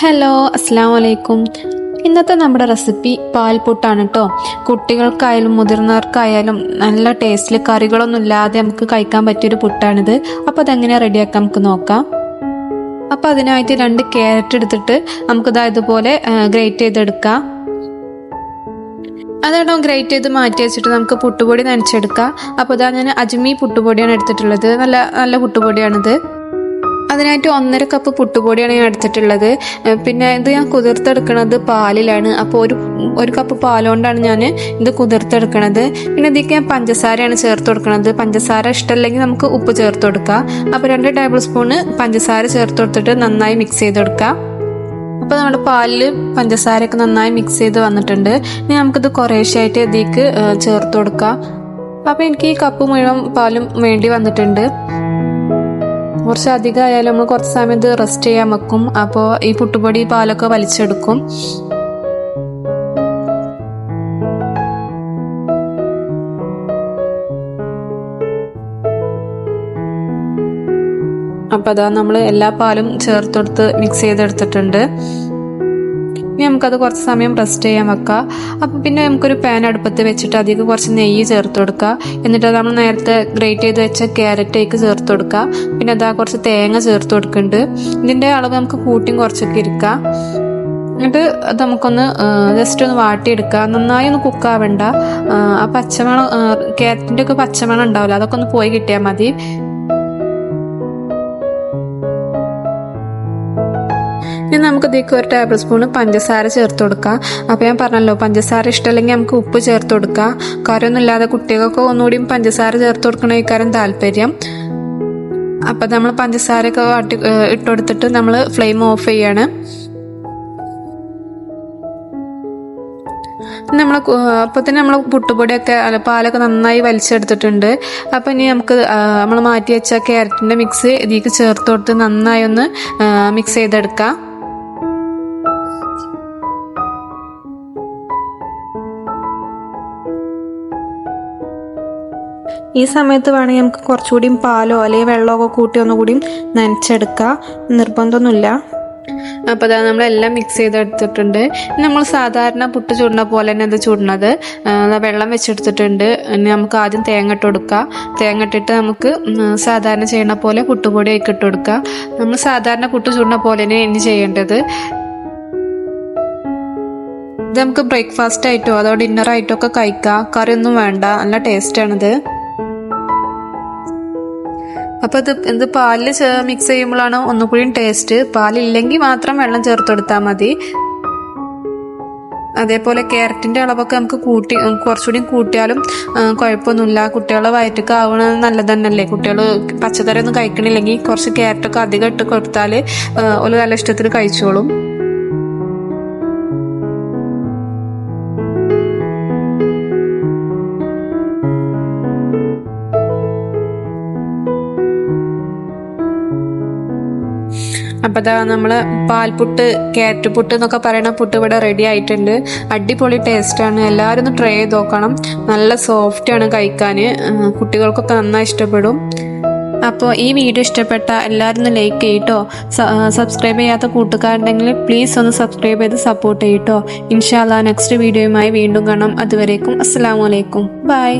Hello അസ്സാം വലൈക്കും ഇന്നത്തെ നമ്മുടെ റെസിപ്പി പാൽപുട്ടാണ് കേട്ടോ കുട്ടികൾക്കായാലും മുതിർന്നവർക്കായാലും നല്ല ടേസ്റ്റിൽ കറികളൊന്നും ഇല്ലാതെ നമുക്ക് കഴിക്കാൻ പറ്റിയൊരു പുട്ടാണിത്. അപ്പോൾ അതെങ്ങനെയാണ് റെഡിയാക്കാം നമുക്ക് നോക്കാം. അപ്പോൾ അതിനായിട്ട് രണ്ട് ക്യാരറ്റ് എടുത്തിട്ട് നമുക്കിതാ ഇതുപോലെ ഗ്രേറ്റ് ചെയ്തെടുക്കാം. അതാണോ ഗ്രേറ്റ് ചെയ്ത് മാറ്റി വെച്ചിട്ട് നമുക്ക് പുട്ടുപൊടി നനച്ചെടുക്കാം. അപ്പോൾ ഇതാ ഞാൻ അജ്മി പുട്ടുപൊടിയാണ് എടുത്തിട്ടുള്ളത്. നല്ല നല്ല പുട്ടുപൊടിയാണിത്. അതിനായിട്ട് ഒന്നര കപ്പ് പുട്ടുപൊടിയാണ് ഞാൻ എടുത്തിട്ടുള്ളത്. പിന്നെ ഇത് ഞാൻ കുതിർത്തെടുക്കുന്നത് പാലിലാണ്. അപ്പോൾ ഒരു ഒരു കപ്പ് പാലുകൊണ്ടാണ് ഞാൻ ഇത് കുതിർത്തെടുക്കണത്. പിന്നെ ഇതിലേക്ക് ഞാൻ പഞ്ചസാരയാണ് ചേർത്ത് കൊടുക്കുന്നത് പഞ്ചസാര ഇഷ്ടമല്ലെങ്കിൽ നമുക്ക് ഉപ്പ് ചേർത്ത് കൊടുക്കാം. അപ്പോൾ രണ്ട് ടേബിൾ സ്പൂണ് പഞ്ചസാര ചേർത്ത് കൊടുത്തിട്ട് നന്നായി മിക്സ് ചെയ്ത് കൊടുക്കാം അപ്പോൾ നമ്മുടെ പാലിൽ പഞ്ചസാരയൊക്കെ നന്നായി മിക്സ് ചെയ്ത് വന്നിട്ടുണ്ട്. ഇനി നമുക്കിത് കുറേശ്ശായിട്ട് ഇതിലേക്ക് ചേർത്ത് കൊടുക്കാം. അപ്പോൾ എനിക്ക് ഈ കപ്പ് മുഴുവൻ പാലും വേണ്ടി വന്നിട്ടുണ്ട്. കുറച്ച് അധികം ആയാലും നമ്മൾ കുറച്ച് സമയം ഇത് റെസ്റ്റ് ചെയ്യാൻ വെക്കും. അപ്പോൾ ഈ പുട്ടുപൊടി പാലൊക്കെ വലിച്ചെടുക്കും. അപ്പോൾ അതാ നമ്മൾ എല്ലാ പാലും ചേർത്തെടുത്ത് മിക്സ് ചെയ്തെടുത്തിട്ടുണ്ട്. ഇനി നമുക്കത് കുറച്ച് സമയം റെസ്റ്റ് ചെയ്യാൻ വെക്കാം. അപ്പോൾ പിന്നെ നമുക്കൊരു പാൻ അടുപ്പത്ത് വെച്ചിട്ട് അതിലേക്ക് കുറച്ച് നെയ്യ് ചേർത്ത് കൊടുക്കുക എന്നിട്ട് നമ്മൾ നേരത്തെ ഗ്രേറ്റ് ചെയ്ത് വെച്ച ക്യാരറ്റേക്ക് ചേർത്ത് കൊടുക്കുക പിന്നെ അതാ കുറച്ച് തേങ്ങ ചേർത്ത് കൊടുക്കുന്നുണ്ട് ഇതിന്റെ അളവ് നമുക്ക് കൂട്ടിയും കുറച്ചൊക്കെ ഇരിക്കാം എന്നിട്ട് അത് നമുക്കൊന്ന് ജസ്റ്റ് ഒന്ന് വാട്ടിയെടുക്കുക നന്നായി ഒന്ന് കുക്കാവണ്ട ആ പച്ചമണം ക്യാരറ്റിന്റെ ഒക്കെ പച്ചമണം ഉണ്ടാവില്ല. അതൊക്കെ ഒന്ന് പോയി കിട്ടിയാൽ മതി. ഇനി നമുക്ക് ഇതിലേക്ക് ഒരു ടേബിൾ സ്പൂൺ പഞ്ചസാര ചേർത്ത് കൊടുക്കാം. അപ്പോൾ ഞാൻ പറഞ്ഞല്ലോ പഞ്ചസാര ഇഷ്ടമല്ലെങ്കിൽ നമുക്ക് ഉപ്പ് ചേർത്ത് കൊടുക്കാം. കാര്യമൊന്നുമില്ലാതെ കുട്ടികൾക്കൊക്കെ ഒന്നുകൂടി പഞ്ചസാര ചേർത്ത് കൊടുക്കണ ഇക്കാരം താല്പര്യം. അപ്പം നമ്മൾ പഞ്ചസാരയൊക്കെ അട്ടി ഇട്ട് കൊടുത്തിട്ട് നമ്മൾ ഫ്ലെയിം ഓഫ് ചെയ്യാണ്. നമ്മൾ അപ്പോൾ തന്നെ നമ്മൾ പുട്ടുപൊടിയൊക്കെ പാലൊക്കെ നന്നായി വലിച്ചെടുത്തിട്ടുണ്ട്. അപ്പോൾ ഇനി നമുക്ക് നമ്മൾ മാറ്റി വെച്ച ക്യാരറ്റിന്റെ മിക്സ് ഇതിലേക്ക് ചേർത്ത് കൊടുത്ത് നന്നായി ഒന്ന് മിക്സ് ചെയ്തെടുക്കാം. ഈ സമയത്ത് വേണമെങ്കിൽ നമുക്ക് കുറച്ചുകൂടിയും പാലോ അല്ലെങ്കിൽ വെള്ളമോ കൂട്ടി ഒന്നുകൂടിയും നനച്ചെടുക്കുക നിർബന്ധമൊന്നുമില്ല. അപ്പോൾ അതാ നമ്മളെല്ലാം മിക്സ് ചെയ്തെടുത്തിട്ടുണ്ട്. നമ്മൾ സാധാരണ പുട്ട് ചൂടുന്ന പോലെ തന്നെ അത് ചൂടുന്നത് വെള്ളം വെച്ചെടുത്തിട്ടുണ്ട്. നമുക്ക് ആദ്യം തേങ്ങ ഇട്ട് കൊടുക്കുക തേങ്ങ ഇട്ടിട്ട് നമുക്ക് സാധാരണ ചെയ്യണ പോലെ പുട്ടുപൊടി ഒക്കെ ഇട്ട് കൊടുക്കുക നമ്മൾ സാധാരണ പുട്ട് ചൂടുന്ന പോലെ തന്നെ ഇനി ചെയ്യേണ്ടത്. ഇത് നമുക്ക് ബ്രേക്ക്ഫാസ്റ്റ് ആയിട്ടോ അതോ ഡിന്നർ ആയിട്ടോ ഒക്കെ കഴിക്കാം. കറിയൊന്നും വേണ്ട. നല്ല ടേസ്റ്റാണിത് അപ്പോൾ ഇത് ഇത് പാലിൽ മിക്സ് ചെയ്യുമ്പോഴാണ് ഒന്നുകൂടിയും ടേസ്റ്റ് പാലില്ലെങ്കിൽ മാത്രം വെള്ളം ചേർത്ത് കൊടുത്താൽ മതി. അതേപോലെ കാരറ്റിന്റെ അളവൊക്കെ നമുക്ക് കൂട്ടി കുറച്ചുകൂടി കൂട്ടിയാലും കുഴപ്പമൊന്നുമില്ല. കുട്ടികളെ വയറ്റൊക്കെ ആവണ നല്ലത് തന്നെയല്ലേ കുട്ടികൾ പച്ചക്കറി ഒന്നും കഴിക്കണില്ലെങ്കിൽ കുറച്ച് ക്യാരറ്റൊക്കെ അധികം ഇട്ട് കൊടുത്താൽ ഒരു നല്ല ഇഷ്ടത്തിന് കഴിച്ചോളും. അപ്പോൾ അതാ നമ്മൾ പാൽപുട്ട് ക്യാരറ്റ് പുട്ട് എന്നൊക്കെ പറയുന്ന പുട്ട് ഇവിടെ റെഡി ആയിട്ടുണ്ട്. അടിപൊളി ടേസ്റ്റ് ആണ്. എല്ലാവരും ഒന്ന് ട്രൈ ചെയ്ത് നോക്കണം. നല്ല സോഫ്റ്റ് ആണ് കഴിക്കാൻ കുട്ടികൾക്കൊക്കെ നന്നായി ഇഷ്ടപ്പെടും. അപ്പോൾ ഈ വീഡിയോ ഇഷ്ടപ്പെട്ട എല്ലാവരും ഒന്ന് ലൈക്ക് ചെയ്യട്ടോ. സബ്സ്ക്രൈബ് ചെയ്യാത്ത കൂട്ടുകാരുണ്ടെങ്കിൽ പ്ലീസ് ഒന്ന് സബ്സ്ക്രൈബ് ചെയ്ത് സപ്പോർട്ട് ചെയ്യട്ടോ. ഇൻഷാല്ല നെക്സ്റ്റ് വീഡിയോയുമായി വീണ്ടും കാണാം. അതുവരേക്കും അസ്സാം വലൈക്കും ബൈ